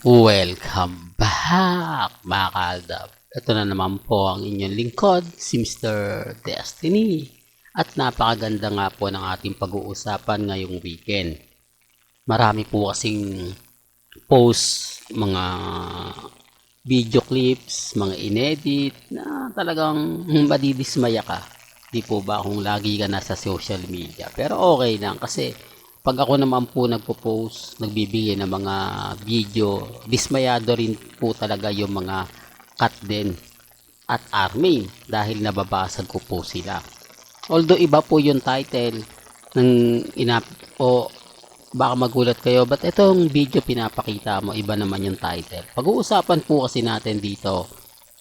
Welcome back mga kaaldab. Ito na naman po ang inyong lingkod, si Mr. Destiny. At napakaganda nga po ng ating pag-uusapan ngayong weekend. Marami po kasing post, mga video clips, mga inedit na talagang madidismaya ka. Di po ba kung lagi ka nasa social media. Pero okay lang kasi pag ako naman po nagpo-post, nagbibigay ng mga video, dismayado rin po talaga yung mga cut din at army dahil nababasag ko po sila. Although iba po yung title ng inap o baka magulat kayo, but itong video pinapakita mo, iba naman yung title. Pag-uusapan po kasi natin dito,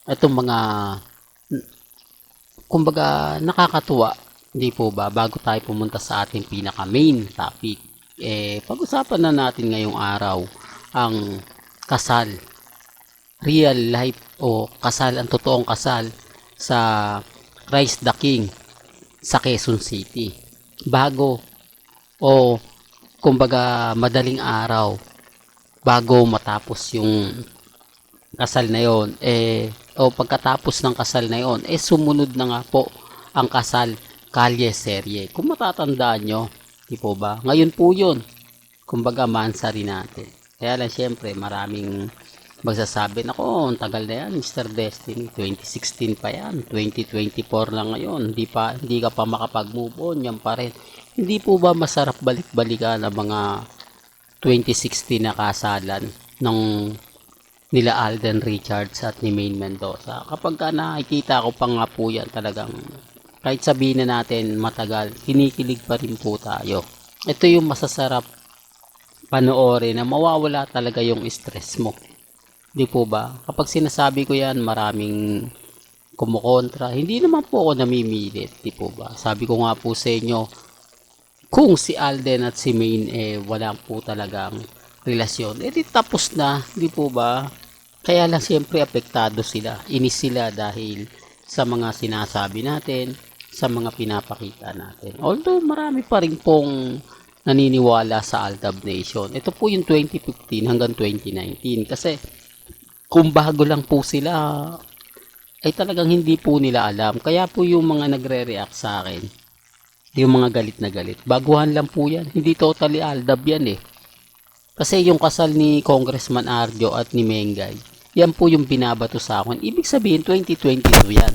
itong mga kumbaga nakakatuwa hindi po ba? Bago tayo pumunta sa ating pinaka main topic eh pag-usapan na natin ngayong araw ang kasal. Real life o kasal ang totoong kasal sa Christ the King sa Quezon City. Bago o kumbaga madaling araw bago matapos yung kasal na yon eh o pagkatapos ng kasal na yon eh sumunod na nga po ang kasal kalye serye. Kung matatandaan nyo, di po ba? Ngayon po yun. Kumbaga, mansa rin natin. Kaya lang, syempre, maraming magsasabi, nako, ang tagal na yan, Mr. Destiny. 2016 pa yan. 2024 lang ngayon. Hindi, pa, hindi ka pa makapag-move on. Yan pa rin. Hindi po ba masarap balik-balikan ang mga 2016 na kasalan ng nila Alden Richards at ni Maine Mendoza. Kapag ka nakikita ko pa nga po yan talagang kahit sabihin na natin matagal, kinikilig pa rin po tayo. Ito yung masasarap panoorin na mawawala talaga yung stress mo. Di po ba? Kapag sinasabi ko yan, maraming kumukontra. Hindi naman po ako namimilit. Di po ba? Sabi ko nga po sa inyo, kung si Alden at si Maine eh wala po talagang relasyon, eh di tapos na. Di po ba? Kaya lang siyempre apektado sila. Inis sila dahil sa mga sinasabi natin, sa mga pinapakita natin. Although marami pa rin pong naniniwala sa Aldab Nation. Ito po yung 2015 hanggang 2019 kasi kung bago lang po sila ay talagang hindi po nila alam. Kaya po yung mga nagre-react sa akin, yung mga galit na galit, baguhan lang po yan. Hindi totally Aldab yan eh. Kasi yung kasal ni Congressman Arjo at ni Mengay, yan po yung binabato sa akin. Ibig sabihin, 2022 yan.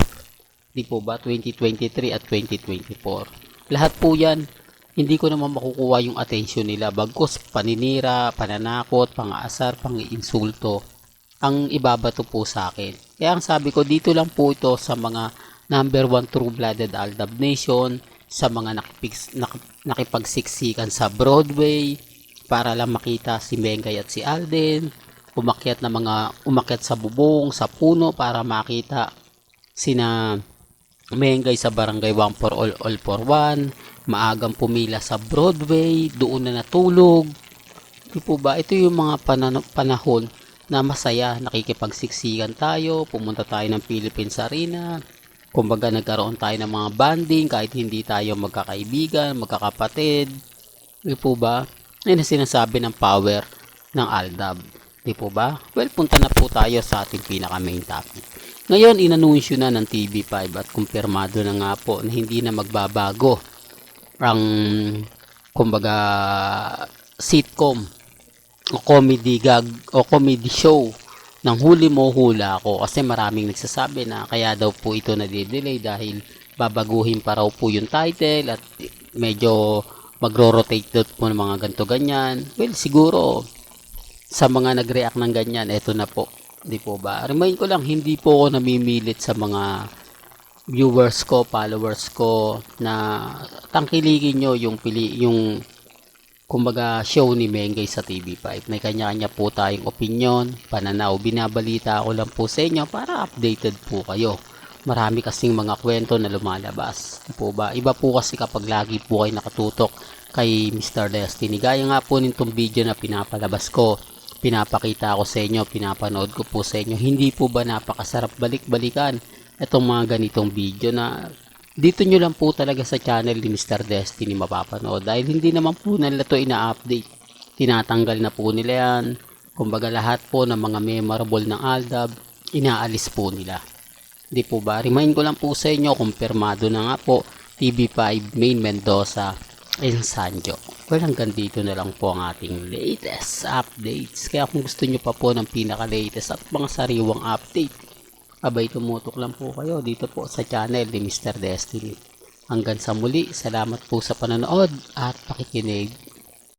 Di po ba? 2023 at 2024. Lahat po yan, hindi ko naman makukuha yung attention nila. Bagkus, paninira, pananakot, pang-aasar, pang-insulto, ang ibabato po sa akin. Kaya ang sabi ko, dito lang po ito sa mga number one true-blooded Aldab Nation, sa mga nakipigs, nak, nakipagsiksikan sa Broadway, para lang makita si Mengay at si Alden, umakyat na mga umakyat sa bubong, sa puno para makita sina Mengay sa barangay 1 for all, all for 1, maagang pumila sa Broadway, doon na natulog. Di po ba? Ito yung mga panan- panahon na masaya, nakikipagsiksikan tayo, pumunta tayo ng Philippines Arena, kumbaga nagkaroon tayo ng mga banding kahit hindi tayo magkakaibigan, magkakapatid. Di po ba? Yan ang sinasabi ng power ng Aldab. Di po ba? Well, punta na po tayo sa ating pinaka main topic. Ngayon, inanunsyo na ng TV5 at kumpirmado na nga po na hindi na magbabago ang kumbaga sitcom o comedy gag o comedy show ng huli mo hula ko kasi maraming nagsasabi na kaya daw po ito nade-delay dahil babaguhin pa raw po yung title at medyo magro-rotate dot po ng mga ganto ganyan well siguro sa mga nag-react ng ganyan eto na po Di po ba? Remind ko lang, hindi po ako namimilit sa mga viewers ko, followers ko na tangkiligin nyo yung pili, yung kumbaga show ni Mengay sa TV5. May kanya-kanya po tayong opinion, pananaw, binabalita ko lang po sa inyo para updated po kayo. Marami kasing mga kwento na lumalabas. Po ba? Iba po kasi kapag lagi po kayo nakatutok kay Mr. Destiny. Gaya nga po nitong video na pinapalabas ko pinapakita ko sa inyo, pinapanood ko po sa inyo. Hindi po ba napakasarap balik-balikan itong mga ganitong video na dito nyo lang po talaga sa channel ni Mr. Destiny mapapanood dahil hindi naman po nila to ina-update. Tinatanggal na po nila yan. Kumbaga lahat po ng mga memorable ng Aldab, inaalis po nila. Di po ba? Remind ko lang po sa inyo, kumpirmado na nga po, TV5 Main Mendoza and Sanjo. Well, hanggang dito na lang po ang ating latest updates. Kaya kung gusto nyo pa po ng pinaka-latest at mga sariwang update, abay tumutok lang po kayo dito po sa channel ni Mr. Destiny. Hanggang sa muli, salamat po sa panonood at pakikinig.